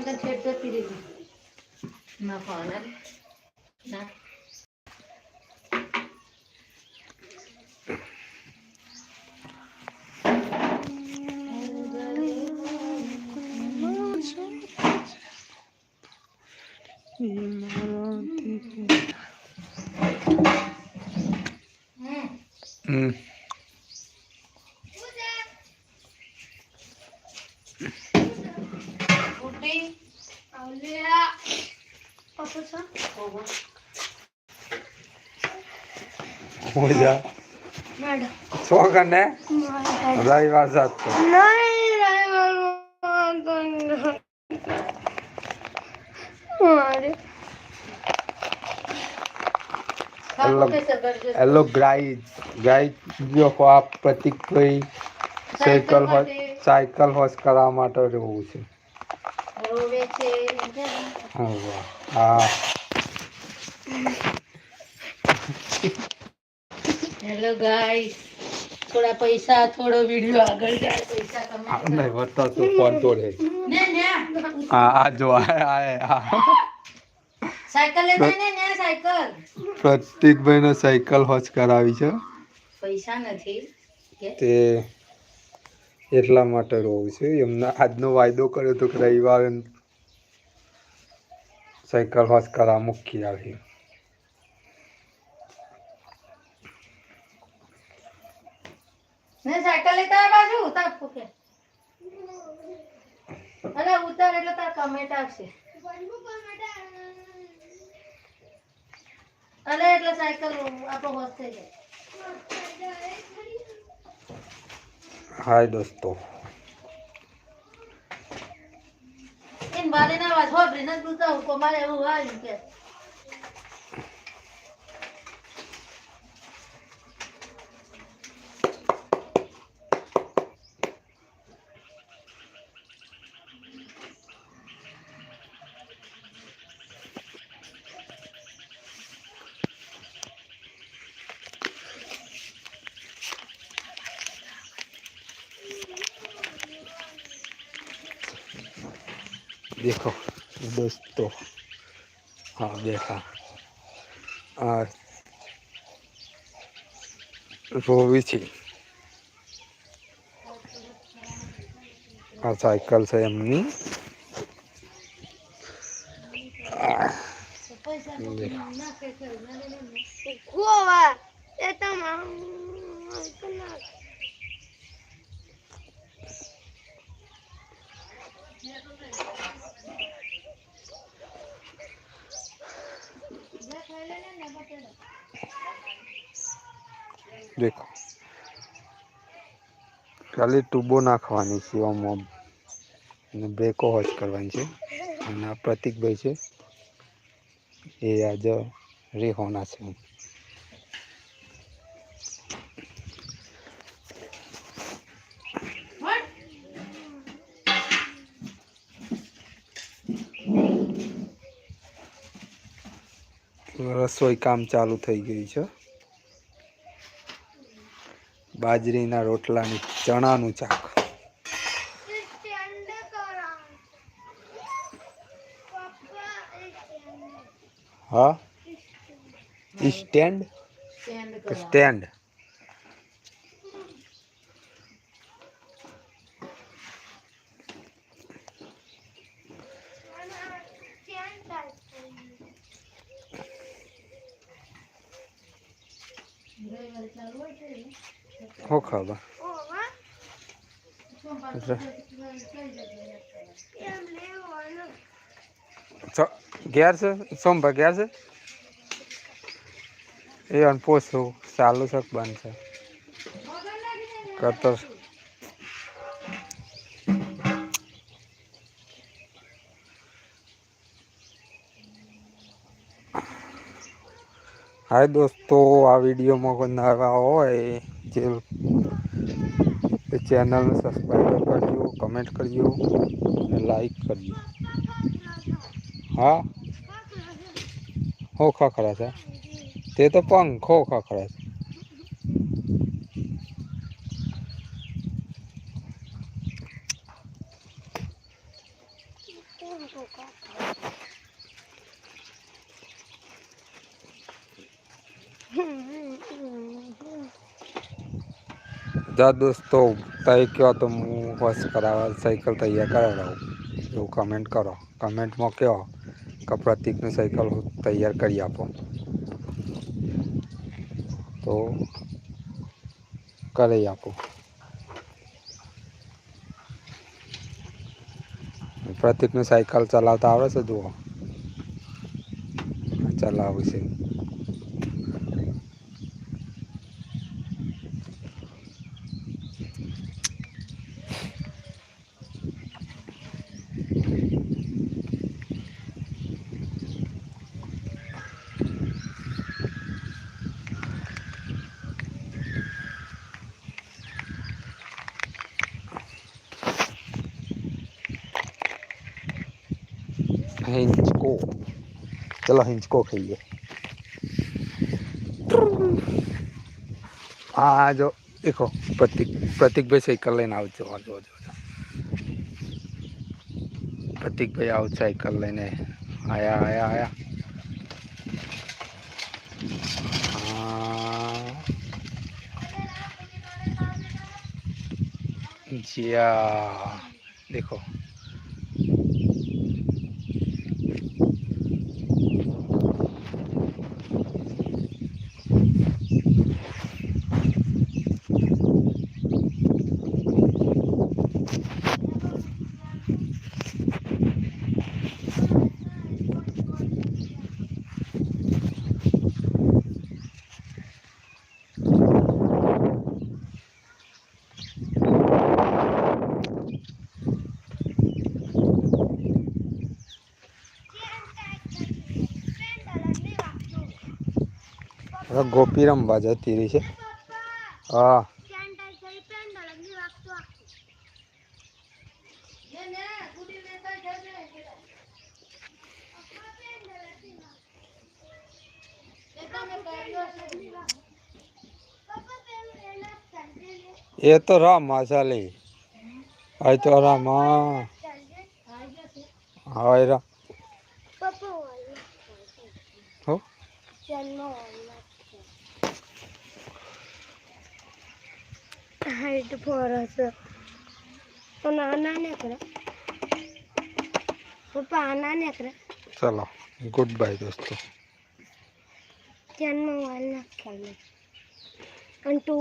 ఇంకా చెట్టు తిరిగి నా ఫాదర్ నా Mm. હમ હમ ઉઠી આવલિયા પપ્પા છો ઓહો મજા મેડમ સો કને રવિવાર જાત તો નહીં મારે ખાવું કે સગર હેલો ગાઈઝ ગાઈઝ જો આ પ્રતિકભાઈ સાયકલ હોસ સાયકલ હોસ કરવા માટે રહેવું છે રોવે છે ને. હા હેલો ગાઈસ થોડા પૈસા થોડો વિડિયો આગળ જાય પૈસા આ કમાઈ નહીં વધતા તો ફોન તોડે. ને ને. હા આ જો આ આ. સાયકલ લે ને ને સાયકલ. પ્રતિકભાઈને સાયકલ હોસ કરાવી છે. પૈસા નથી. તે એટલા માટે રહું છે. એમને આજનો વાયદો કર્યો હતો કે રવિવારે સાયકલ હોસ કરા મૂકી આવી. ને સાયકલ લેતા બાજુ? ઉતાર ફૂકે. અરે ઉતાર એટલે તાર કમેન્ટ આવશે. અરે એટલે સાયકલ આપણો હોશ થઈ હાય દોસ્તો. બારે ના વાત હો બ્રિનસ ગુતા હું કોમારે એવું આવ્યું કે dijo Busto a abeja. A Rubici. A Saikal દેખો. ખાલી ટૂબો નાખવાની છે આમાં અને બ્રેકો હોજ કરવાની છે. અને આ પ્રતિકભાઈ છે. એ આજે રેહોના છે. રસોઈ કામ ચાલુ થઈ ગયું છે. બાજરીના રોટલાની ચણાનું સ્ટેન્ડ હા? Stand stand? કે ચાલુ હોય છે ચ- ઘેર છે એ અન પૂછું ચાલુ છે બંધ છે કરતો હાય દોસ્તો આ વિડીયોમાં કોઈ નવા હોય. चैनल सब्सक्राइब करियो कमेंट करियो लाइक करियो हाँ हो खा खरा था ते तो पंखो खा खरा था Mm-hmm. તો કાકા જા દોસ્તો તય કહો તો હું વોશ કરાવવા સાયકલ તૈયાર કરાવડાવું એવું કમેન્ટ કરો કમેન્ટમાં કહો કે પ્રતિકનું સાયકલ હું તૈયાર કરી આપો તો કરી આપો પ્રતિકનું સાયકલ ચલાવતા આવડે છે જુઓ ચલાવું છે हिंचको चलो हिंचको खाइए આ જો દેખો પ્રતિક પ્રતિકભાઈ સાયકલ લઈને આવજો આ જો જો જો. પ્રતિકભાઈ આવ સાયકલ લઈને આયા આયા આયા हाँ। जिया ગોપી રમવા જતી રહી છે હા એ તો રામ ચાલી હવે તો રામ હા હવે height for us. पण आणा नाही पप्पा आणा नाही करा चला गुड बाय दोस्तों त्यांना मोबाईल ना आणि तो